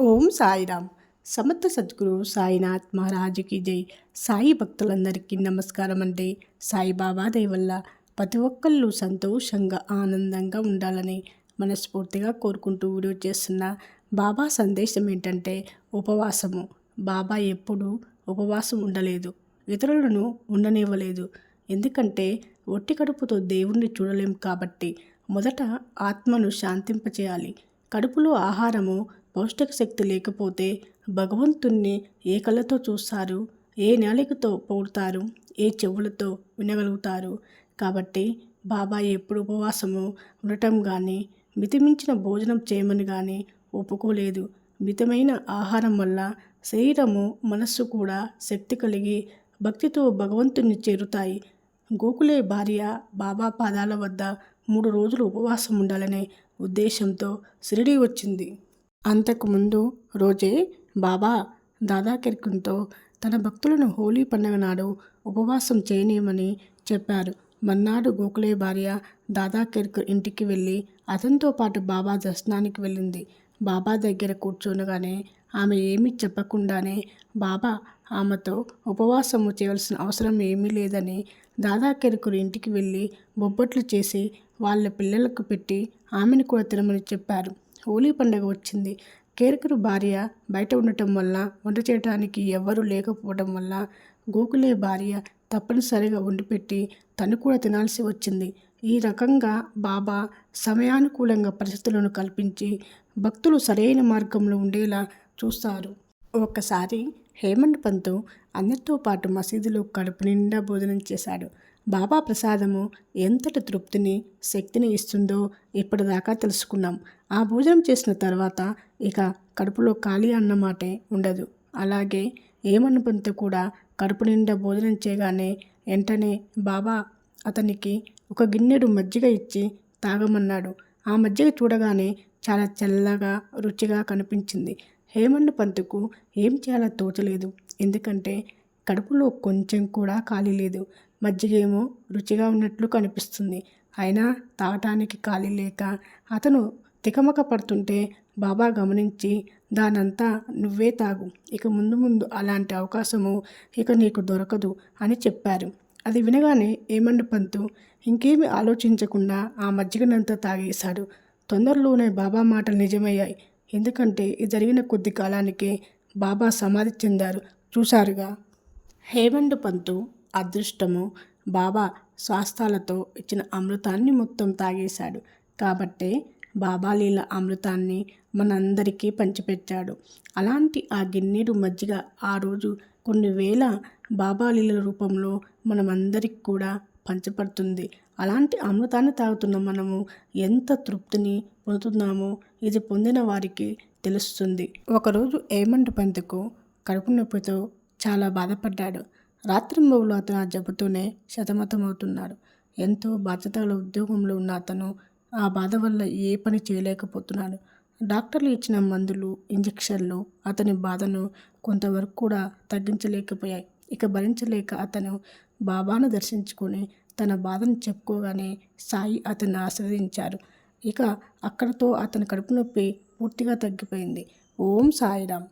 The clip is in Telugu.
ఓం సాయిరామ్. సమర్థ సద్గురు సాయినాథ్ మహారాజుకి జై. సాయి భక్తులందరికీ నమస్కారం అండి సాయిబాబా దయ వల్ల ప్రతి ఒక్కళ్ళు సంతోషంగా ఆనందంగా ఉండాలని మనస్ఫూర్తిగా కోరుకుంటూ వీడియో చేస్తున్న బాబా సందేశం ఏంటంటే ఉపవాసము. బాబా ఎప్పుడూ ఉపవాసం ఉండలేదు. ఇతరులను ఉండనివ్వలేదు. ఎందుకంటే ఒట్టి కడుపుతో దేవుణ్ణి చూడలేం కాబట్టి మొదట ఆత్మను శాంతింపచేయాలి. కడుపులో ఆహారము పౌష్టిక శక్తి లేకపోతే భగవంతుణ్ణి ఏ కళ్ళతో చూస్తారు? ఏ నాలికతో పౌడతారు ఏ చెవులతో వినగలుగుతారు? కాబట్టి బాబా ఎప్పుడు ఉపవాసము ఉండటం కానీ మితిమించిన భోజనం చేయమని కానీ ఒప్పుకోలేదు. మితమైన ఆహారం వల్ల శరీరము మనస్సు కూడా శక్తి కలిగి భక్తితో భగవంతుని చేరుతాయి. గోకులే భార్య బాబా పాదాల వద్ద మూడు రోజులు ఉపవాసం ఉండాలనే ఉద్దేశంతో షిరిడి వచ్చింది. అంతకుముందు రోజే బాబా దాదాకెర్కంతో తన భక్తులను హోలీ పండుగ నాడు ఉపవాసం చేయనీయమని చెప్పారు. మన్నాడు గోకులే భార్య దాదాకెర్క్ ఇంటికి వెళ్ళి అతనితో పాటు బాబా దర్శనానికి వెళ్ళింది. బాబా దగ్గర కూర్చోనగానే ఆమె ఏమీ చెప్పకుండానే బాబా ఆమెతో ఉపవాసము చేయవలసిన అవసరం ఏమీ లేదని దాదాకెరుకులు ఇంటికి వెళ్ళి బొబ్బట్లు చేసి వాళ్ళ పిల్లలకు పెట్టి ఆమెను కూడా తినమని చెప్పారు. హోలీ పండుగ వచ్చింది. కేరకరు భార్య బయట ఉండటం వల్ల వంట చేయడానికి ఎవ్వరూ లేకపోవడం వల్ల గోకులే భార్య తప్పనిసరిగా వండిపెట్టి తను కూడా తినాల్సి వచ్చింది. ఈ రకంగా బాబా సమయానుకూలంగా పరిస్థితులను కల్పించి భక్తులు సరైన మార్గంలో ఉండేలా చూస్తారు. ఒక్కసారి హేమంత్ పంతు అందరితో పాటు మసీదులో కడుపు నిండా భోజనం చేశాడు. బాబా ప్రసాదము ఎంతటి తృప్తిని శక్తిని ఇస్తుందో ఇప్పటిదాకా తెలుసుకున్నాం. ఆ భోజనం చేసిన తర్వాత ఇక కడుపులో ఖాళీ అన్నమాటే ఉండదు. అలాగే ఏమనుకుంటే కూడా కడుపు నిండా భోజనం చేయగానే వెంటనే బాబా అతనికి ఒక గిన్నెడు మజ్జిగ ఇచ్చి తాగమన్నాడు. ఆ మజ్జిగ చూడగానే చాలా చల్లగా రుచిగా కనిపించింది. హేమన్న పంతుకు ఏం చేయాలో తోచలేదు. ఎందుకంటే కడుపులో కొంచెం కూడా ఖాళీ లేదు. మజ్జిగేమో రుచిగా ఉన్నట్లు కనిపిస్తుంది. అయినా తాగటానికి ఖాళీ లేక అతను తికమక పడుతుంటే బాబా గమనించి దానంతా నువ్వే తాగు. ఇక ముందు ముందు అలాంటి అవకాశము ఇక నీకు దొరకదు అని చెప్పారు. అది వినగానే ఏమండు పంతు ఇంకేమి ఆలోచించకుండా ఆ మజ్జిగనంతా తాగేశాడు. తొందరలోనే బాబా మాటలు నిజమయ్యాయి. ఎందుకంటే ఇది జరిగిన కొద్ది కాలానికే బాబా సమాధి చెందారు. చూశారుగా? హేమండు పంతు అదృష్టము. బాబా స్వాస్థాలతో ఇచ్చిన అమృతాన్ని మొత్తం తాగేశాడు. కాబట్టే బాబా లీల అమృతాన్ని మనందరికీ పంచిపెట్టాడు. అలాంటి ఆ గిన్నెడు మజ్జిగ ఆ రోజు కొన్ని వేల బాబా లీల రూపంలో మనమందరికి కూడా పంచపడుతుంది. అలాంటి అమృతాన్ని తాగుతున్న మనము ఎంత తృప్తిని పొందుతున్నామో ఇది పొందిన వారికి తెలుస్తుంది. ఒకరోజు ఏమంటు పంతుకు కడుపు నొప్పితో చాలా బాధపడ్డాడు. రాత్రింబవులు అతను ఆ జబ్బుతోనే సతమతమవుతున్నాడు ఎంతో బాధ్యతల ఉద్యోగంలో ఉన్న అతను ఆ బాధ వల్ల ఏ పని చేయలేకపోతున్నాడు. డాక్టర్లు ఇచ్చిన మందులు ఇంజెక్షన్లు అతని బాధను కొంతవరకు కూడా తగ్గించలేకపోయాయి. ఇక భరించలేక అతను బాబాను దర్శించుకొని తన బాధను చెప్పుకోగానే సాయి అతన్ని ఆశ్రదించారు. ఇక అక్కడితో అతని కడుపు నొప్పి పూర్తిగా తగ్గిపోయింది. ఓం సాయిరామ్!